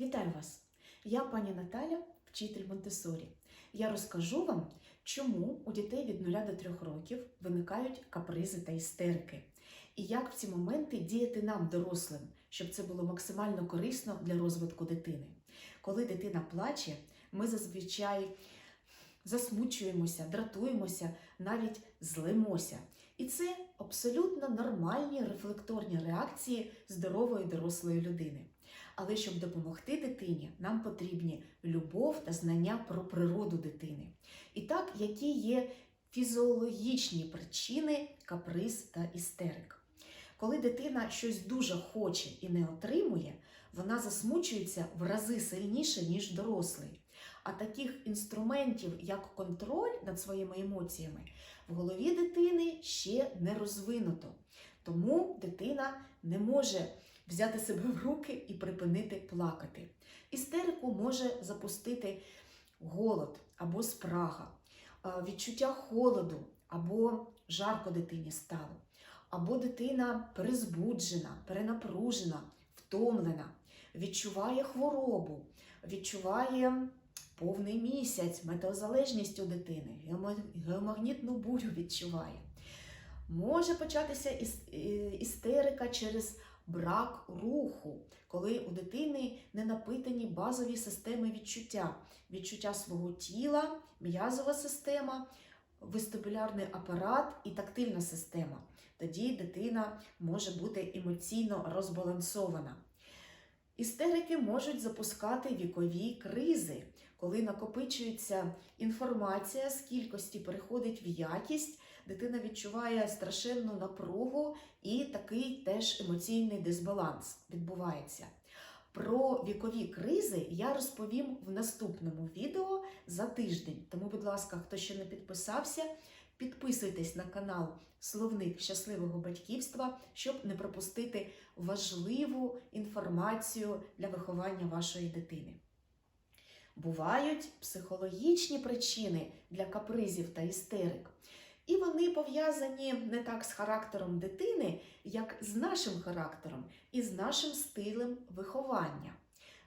Вітаю вас! Я пані Наталя, вчитель Монтесорі. Я розкажу вам, чому у дітей від 0 до 3 років виникають капризи та істерики, і як в ці моменти діяти нам, дорослим, щоб це було максимально корисно для розвитку дитини. Коли дитина плаче, ми зазвичай засмучуємося, дратуємося, навіть злимося. І це абсолютно нормальні рефлекторні реакції здорової дорослої людини. Але щоб допомогти дитині, нам потрібні любов та знання про природу дитини. І так, які є фізіологічні причини каприз та істерик. Коли дитина щось дуже хоче і не отримує, вона засмучується в рази сильніше, ніж дорослий. А таких інструментів, як контроль над своїми емоціями, в голові дитини ще не розвинуто. Тому дитина не може взяти себе в руки і припинити плакати. Істерику може запустити голод або спрага, е, відчуття холоду або жарко дитині стало, або дитина перезбуджена, перенапружена, втомлена, відчуває хворобу, відчуває повний місяць, метеозалежність у дитини, геомагнітну бурю відчуває. Може початися іс- істерика через брак руху, коли у дитини не напитані базові системи відчуття, відчуття свого тіла, м'язова система, вестибулярний апарат і тактильна система. Тоді дитина може бути емоційно розбалансована. Істерики можуть запускати вікові кризи, коли накопичується інформація з кількості переходить в якість, дитина відчуває страшенну напругу і такий теж емоційний дисбаланс відбувається. Про вікові кризи я розповім в наступному відео за тиждень. Тому, будь ласка, хто ще не підписався, підписуйтесь на канал Словник щасливого батьківства, щоб не пропустити важливу інформацію для виховання вашої дитини. Бувають психологічні причини для капризів та істерик. І вони пов'язані не так з характером дитини, як з нашим характером і з нашим стилем виховання.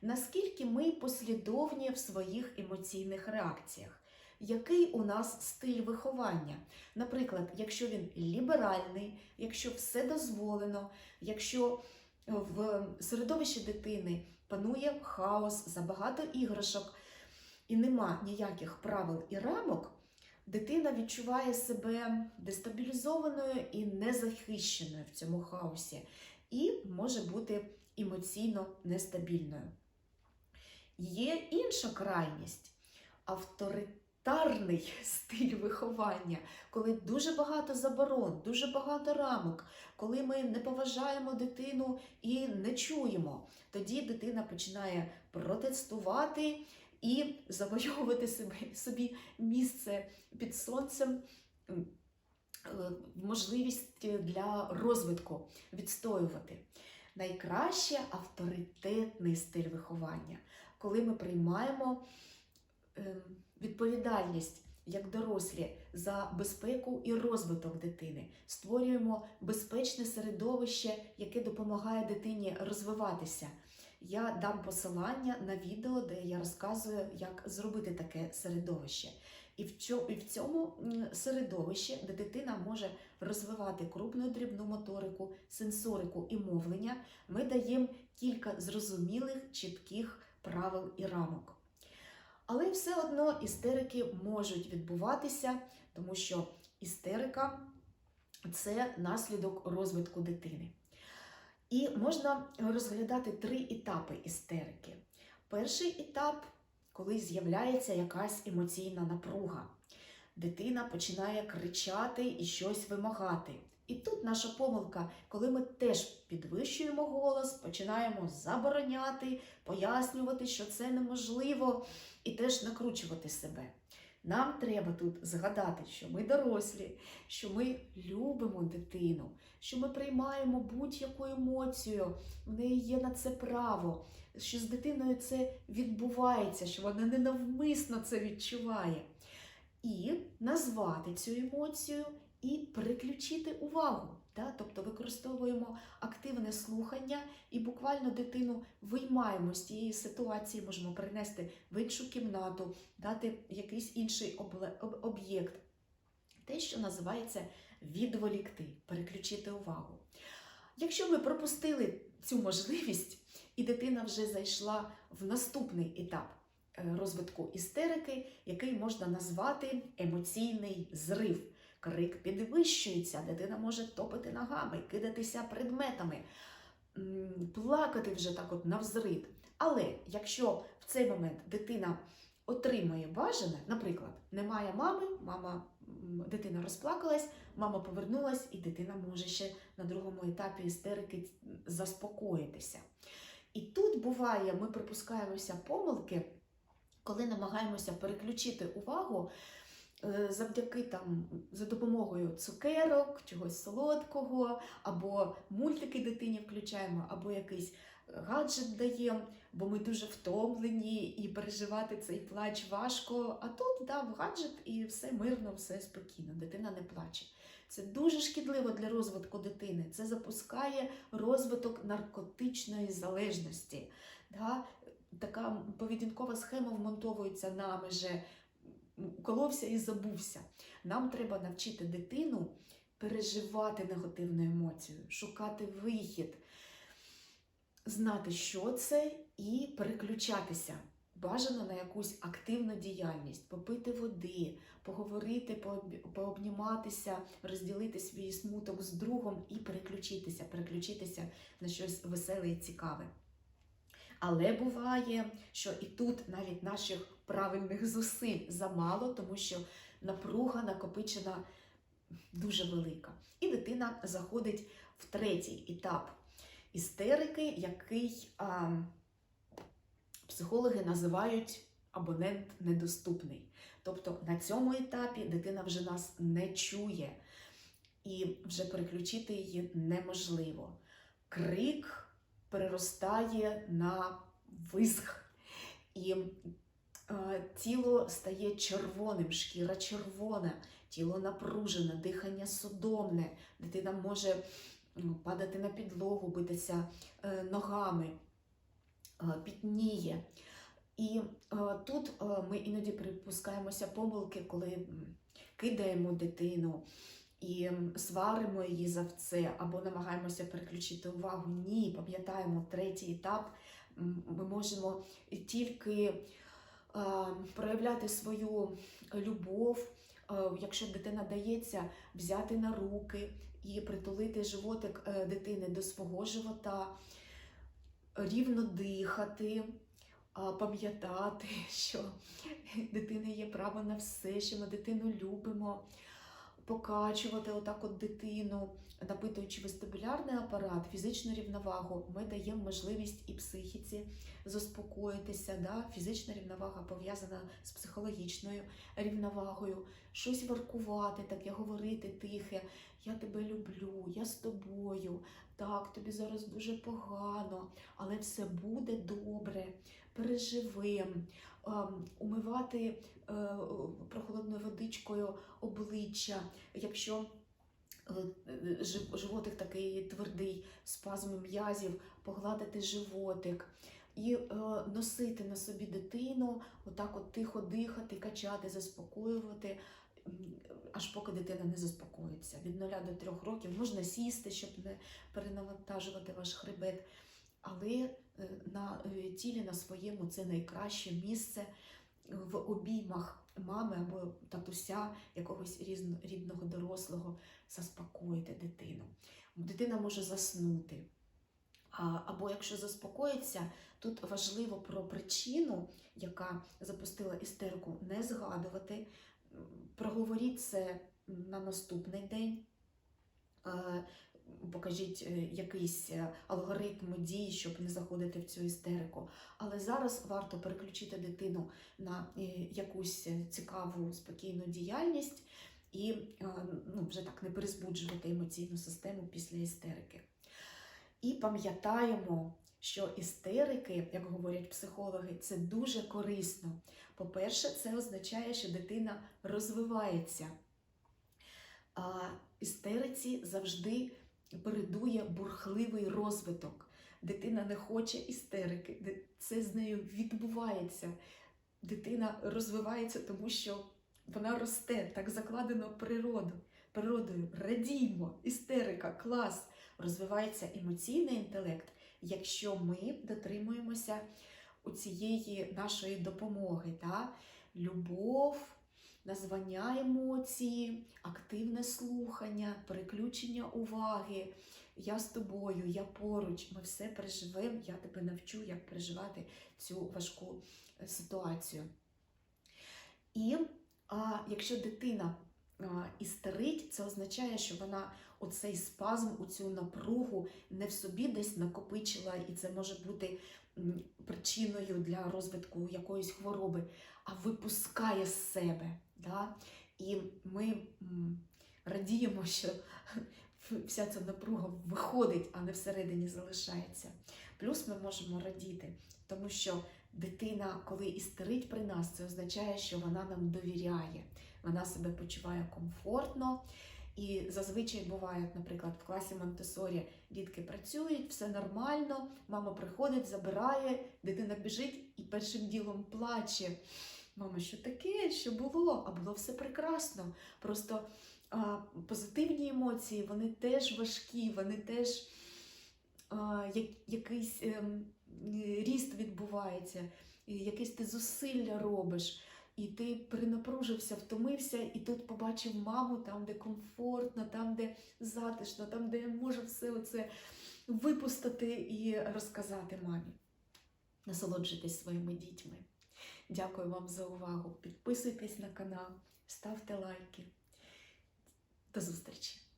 Наскільки ми послідовні в своїх емоційних реакціях? Який у нас стиль виховання? Наприклад, якщо він ліберальний, якщо все дозволено, якщо в середовищі дитини панує хаос, забагато іграшок і нема ніяких правил і рамок, дитина відчуває себе дестабілізованою і незахищеною в цьому хаосі, і може бути емоційно нестабільною. Є інша крайність авторитарний стиль виховання, коли дуже багато заборон, дуже багато рамок, коли ми не поважаємо дитину і не чуємо. Тоді дитина починає протестувати і завойовувати себе, собі місце під сонцем, е, можливість для розвитку відстоювати. Найкраще авторитетний стиль виховання, коли ми приймаємо е, відповідальність як дорослі за безпеку і розвиток дитини, створюємо безпечне середовище, яке допомагає дитині розвиватися. Я дам посилання на відео, де я розказую, як зробити таке середовище. І в цьому середовищі, де дитина може розвивати крупну дрібну моторику, сенсорику і мовлення, ми даємо кілька зрозумілих, чітких правил і рамок. Але все одно істерики можуть відбуватися, тому що істерика це наслідок розвитку дитини. І можна розглядати три етапи істерики. Перший етап, коли з'являється якась емоційна напруга. Дитина починає кричати і щось вимагати. І тут наша помилка, коли ми теж підвищуємо голос, починаємо забороняти, пояснювати, що це неможливо, і теж накручувати себе. Нам треба тут згадати, що ми дорослі, що ми любимо дитину, що ми приймаємо будь-яку емоцію, в неї є на це право, що з дитиною це відбувається, що вона ненавмисно це відчуває. І назвати цю емоцію і переключити увагу. Да? Тобто використовуємо активне слухання і буквально дитину виймаємо з тієї ситуації, можемо перенести в іншу кімнату, дати якийсь інший об'єкт. Те, що називається відволікти, переключити увагу. Якщо ми пропустили цю можливість, і дитина вже зайшла в наступний етап е, розвитку істерики, який можна назвати емоційний зрив. Крик підвищується, дитина може топити ногами, кидатися предметами, плакати вже так от навзрид. Але якщо в цей момент дитина отримує бажане, наприклад, немає мами, мама, дитина розплакалась, мама повернулась, і дитина може ще на другому етапі істерики заспокоїтися. І тут буває, ми припускаємося помилки, коли намагаємося переключити увагу завдяки там за допомогою цукерок, чогось солодкого, або мультики дитині включаємо, або якийсь гаджет даємо, бо ми дуже втомлені і переживати цей плач важко. А тут дав гаджет і все мирно, все спокійно. Дитина не плаче. Це дуже шкідливо для розвитку дитини. Це запускає розвиток наркотичної залежності. Да? Така поведінкова схема вмонтовується нами же коловся і забувся. Нам треба навчити дитину переживати негативну емоцію, шукати вихід, знати, що це, і переключатися. Бажано на якусь активну діяльність, попити води, поговорити, пообніматися, розділити свій смуток з другом і переключитися, переключитися на щось веселе і цікаве. Але буває, що і тут навіть наших правильних зусиль замало, тому що напруга накопичена дуже велика. І дитина заходить в третій етап істерики, який а, психологи називають абонент недоступний. Тобто на цьому етапі дитина вже нас не чує, і вже переключити її неможливо. Крик переростає на висх, і е, тіло стає червоним, шкіра червона, тіло напружене, дихання судомне, дитина може падати на підлогу, битися е, ногами, е, пітніє. І тут ми іноді припускаємося помилки, коли кидаємо дитину і сваримо її за це, або намагаємося переключити увагу. Ні, пам'ятаємо третій етап. Ми можемо тільки е, проявляти свою любов, е, якщо дитина дається, взяти на руки і притулити животик е, дитини до свого живота, рівно дихати. Пам'ятати, що дитина є право на все, що ми дитину любимо, покачувати отак от дитину, напитуючи вестибулярний апарат, фізичну рівновагу, ми даємо можливість і психіці заспокоїтися. Да? Фізична рівновага пов'язана з психологічною рівновагою, щось воркувати, таке говорити тихе. Я тебе люблю, я з тобою. Так, тобі зараз дуже погано, але все буде добре. Переживем, ем, умивати е, прохолодною водичкою обличчя, якщо е, животик такий твердий, спазми м'язів, погладити животик. І е, носити на собі дитину, отак от тихо дихати, качати, заспокоювати, аж поки дитина не заспокоїться. Від 0 до 3 років можна сісти, щоб не перенавантажувати ваш хребет. Але е, на е, тілі на своєму це найкраще місце в обіймах мами або татуся, якогось рідного дорослого, заспокоїти дитину. Дитина може заснути. Або якщо заспокоїться, тут важливо про причину, яка запустила істерику, не згадувати. Проговоріть це на наступний день. Покажіть е, якийсь е, алгоритм дій, щоб не заходити в цю істерику. Але зараз варто переключити дитину на е, якусь цікаву спокійну діяльність і ну, вже так не перезбуджувати емоційну систему після істерики. І пам'ятаємо, що істерики, як говорять психологи, це дуже корисно. По-перше, це означає, що дитина розвивається. А істериці завжди передує бурхливий розвиток. Дитина не хоче істерики, це з нею відбувається. Дитина розвивається, тому що вона росте, так закладено природу. природою. Радіймо, істерика, клас. Розвивається емоційний інтелект, якщо ми дотримуємося у цієї нашої допомоги. Та? Любов, названня емоції, активне слухання, переключення уваги. Я з тобою, я поруч, ми все переживемо, я тебе навчу, як переживати цю важку е, ситуацію. І а, якщо дитина істерить, це означає, що вона оцей спазм, оцю напругу не в собі десь накопичила, і це може бути причиною для розвитку якоїсь хвороби, а випускає з себе. Да? І ми радіємо, що вся ця напруга виходить, а не всередині залишається. Плюс ми можемо радіти, тому що дитина, коли істерить при нас, це означає, що вона нам довіряє, вона себе почуває комфортно. І зазвичай бувають, наприклад, в класі Монтесорі дітки працюють, все нормально, мама приходить, забирає, дитина біжить і першим ділом плаче. Мама, що таке? Що було? А було все прекрасно. Просто а, позитивні емоції, вони теж важкі, вони теж а, як, якийсь ем, ріст відбувається, якесь ти зусилля робиш. І ти перенапружився, втомився, і тут побачив маму там, де комфортно, там, де затишно, там, де може все це випустити і розказати мамі. Насолоджуйтесь своїми дітьми. Дякую вам за увагу. Підписуйтесь на канал, ставте лайки. До зустрічі!